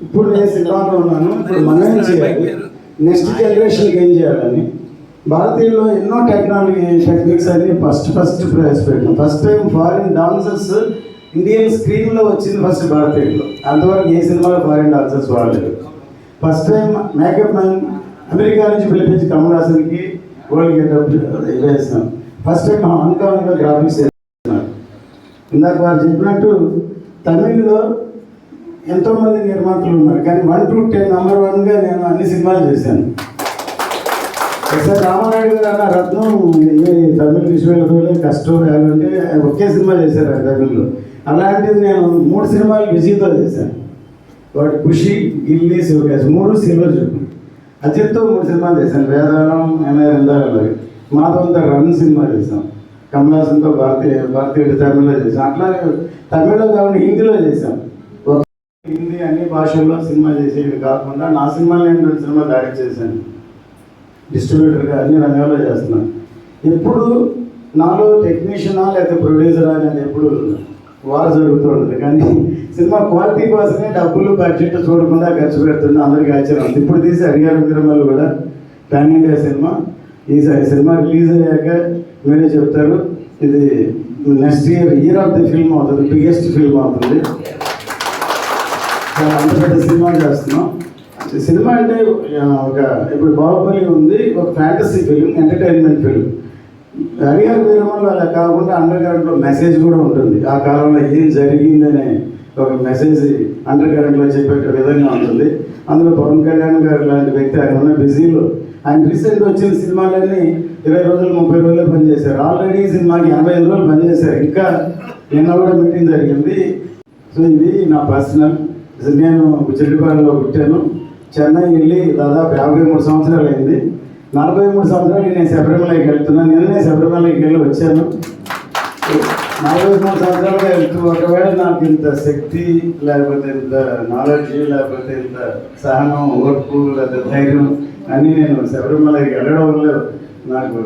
ఇప్పుడు నేను సిద్ధాంతం ఉన్నాను ఇప్పుడు మనం ఏం చేయాలి? నెక్స్ట్ జనరేషన్కి ఏం చేయాలని? భారతీయుల్లో ఎన్నో టెక్నాలజీ టెక్నిక్స్ అన్ని first first ప్రవేశపెట్టాం first time foreign dancers Indian స్క్రీన్లో వచ్చింది ఫస్ట్ భారతీయుల్లో. అంతవరకు ఏ సినిమాలో ఫారిన్ డాన్సర్స్ వాడలేదు. First time makeup man America నుంచి పిలిపించి కమల్ హాసన్కి వరల్డ్ గెటప్ వేస్తాం ఫస్ట్ టైం హాంకాంగ్లో గ్రాఫిక్స్ వేస్తున్నారు ఇందాక వారు చెప్పినట్టు తమిళ్ళో ఎంతోమంది నిర్మాతలు ఉన్నారు కానీ వన్ టు టెన్ నెంబర్ వన్గా నేను అన్ని సినిమాలు చేశాను. ఎస్ఆర్ రామారాయుడు గారు అన్న రత్నం తమిళ విశ్వవిద్యాలయంలో కష్టం అంటే ఒకే సినిమా చేశారు ఆ తమిళ్ళో. అలాంటిది నేను మూడు సినిమాలు విజయ్తో చేశాను. వాటి ఖుషి గిల్లి శివకాశ్ మూడు సిల్వర్ చెప్పు అజిత్తో మూడు సినిమాలు చేశాను. వేదారం ఎన్ఐ రెండాలు మాధవంతో రన్ సినిమా చేశాం. కమలాసంతో భారతీయ భారతీయుడు తమిళ్ళో చేశాం. అట్లాగే తమిళ్ళో కాకుండా హిందీలో చేశాం. హిందీ అన్ని భాషల్లో సినిమా చేసేవి కాకుండా నా సినిమా నేను రెండు సినిమా డైరెక్ట్ చేశాను. డిస్ట్రిబ్యూటర్గా అన్ని రంగాల్లో చేస్తున్నాను. ఎప్పుడు నాలో టెక్నీషియనా లేకపోతే ప్రొడ్యూసరా అనేది ఎప్పుడు వార్ జరుగుతుంటుంది కానీ సినిమా క్వాలిటీ కోసమే డబ్బులు బడ్జెట్ చూడకుండా ఖర్చు పెడుతున్నా అందరికీ ఆశ్చర్యం. ఇప్పుడు తీసి అడిగారు విరమలు కూడా ప్యాన్ ఇండియా సినిమా. ఈ సినిమా రిలీజ్ అయ్యాక మీరే చెప్తారు. ఇది next year year of the film అవుతుంది బిగ్గెస్ట్ ఫిల్మ్ అవుతుంది. అంత పెద్ద సినిమా చేస్తున్నాం. సినిమా అంటే ఒక ఇప్పుడు బాహుబలి ఉంది ఒక fantasy film entertainment film Harihara వీరమల్లో అలా కాకుండా అండర్ కరెంట్లో మెసేజ్ కూడా ఉంటుంది. ఆ కాలంలో ఏం జరిగిందనే ఒక మెసేజ్ అండర్ కరెంట్లో చెప్పే విధంగా ఉంటుంది. అందులో పవన్ కళ్యాణ్ గారు లాంటి వ్యక్తి ఆయన ఉన్న బిజీలో. ఆయన రీసెంట్ వచ్చిన సినిమాలన్నీ ఇరవై రోజులు ముప్పై రోజులు పనిచేశారు. ఆల్రెడీ సినిమాకి ఎనభై ఐదు రోజులు పనిచేశారు. ఇంకా నిన్న కూడా మీటింగ్ జరిగింది. సో ఇది నా పర్సనల్ నేను చెడ్డిపాడులో పుట్టాను. చెన్నై వెళ్ళి దాదాపు యాభై మూడు సంవత్సరాలు అయింది. నలభై మూడు సంవత్సరాలు నేను శబరిమలకి వెళ్తున్నాను. నిన్నే శబరిమలకి వెళ్ళి వచ్చాను. నలభై మూడు సంవత్సరాలుగా వెళ్తూ ఒకవేళ నాకు ఇంత శక్తి లేకపోతే ఇంత నాలెడ్జ్ లేకపోతే ఇంత సహనం ఓర్పు లేకపోతే ధైర్యం అన్నీ నేను శబరిమలకి వెళ్ళడం వల్ల నాకు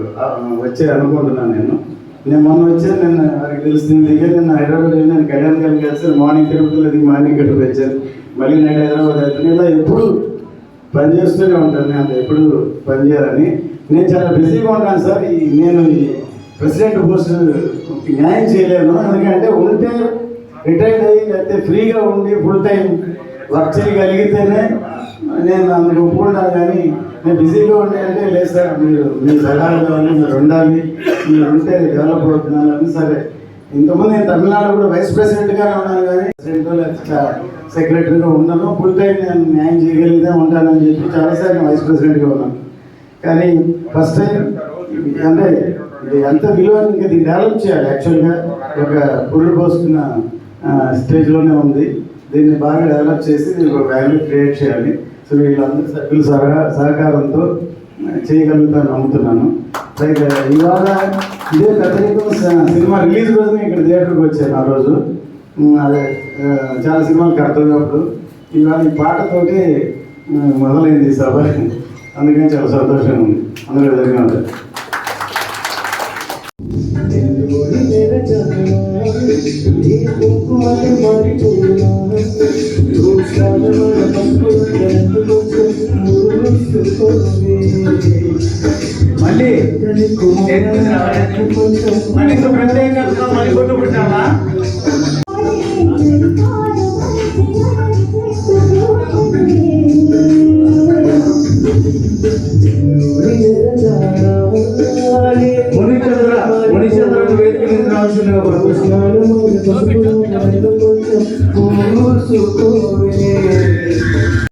వచ్చే అనుకుంటున్నాను నేను. నేను మొన్న వచ్చాను నిన్న వారికి తెలిసింది దిగే నిన్న హైదరాబాద్ వెళ్ళి నేను కళ్యాణ్ గారికి మార్నింగ్ తిరుపతిలో దిగి మార్నింగ్ ఇక్కడ వచ్చాను. మళ్ళీ నేను హైదరాబాద్ వెళ్తాను. ఇలా ఎప్పుడు పని చేస్తూనే ఉంటాను నేను ఎప్పుడు పని చేయాలని. నేను చాలా బిజీగా ఉంటాను సార్. ఈ నేను ఈ ప్రెసిడెంట్ పోస్ట్ న్యాయం చేయలేను. ఎందుకంటే ఉంటే రిటైర్డ్ అయ్యి లేకపోతే ఫ్రీగా ఉండి ఫుల్ టైం వర్క్ చేయగలిగితేనే నేను అందుకు ఒప్పుకుంటాను. కానీ బిజీగా ఉండే అంటే లేదు సార్. మీరు మీ సలహాలు కావాలి మీరు ఉండాలి. మీరు ఉంటే డెవలప్ అవుతున్నాను అని సరే. ఇంతకుముందు నేను తమిళనాడు కూడా వైస్ ప్రెసిడెంట్గానే ఉన్నాను కానీ ప్రెసిడెంట్ లేకపోతే సెక్రటరీగా ఉన్నాను ఫుల్ టైం నేను న్యాయం చేయగలిగితే ఉంటానని చెప్పి చాలాసార్లు నేను వైస్ ప్రెసిడెంట్గా ఉన్నాను. కానీ ఫస్ట్ టైం అంటే ఇది ఎంత విలువ ఇంకా దీన్ని డెవలప్ చేయాలి. యాక్చువల్గా ఒక పురుడు పోసుకున్న స్టేజ్లోనే ఉంది. దీన్ని బాగా డెవలప్ చేసి దీనికి ఒక వాల్యూ క్రియేట్ చేయాలి. సో వీళ్ళందరూ సభ్యుల సహా సహకారంతో చేయగలుగుతాను నమ్ముతున్నాను. అయితే ఇవాళ ఇదే పెద్దరికం సినిమా రిలీజ్ రోజున ఇక్కడ థియేటర్కి వచ్చాను ఆ రోజు. అదే చాలా సినిమాలు కర్తవ్యం అప్పుడు. ఇవాళ ఈ పాటతోటి మొదలైంది సభ. అందుకని చాలా సంతోషంగా ఉంది. అందరూ ధన్యవాదాలు మళ్ళీ మళ్ళీ ఇంకో ప్రత్యేకంగా మళ్ళీ కొట్టు పుట్టావా మునిచంద్ర మునిచంద్ర వేదిక మీద రావాల్సిందిగా కోరుతున్నాను.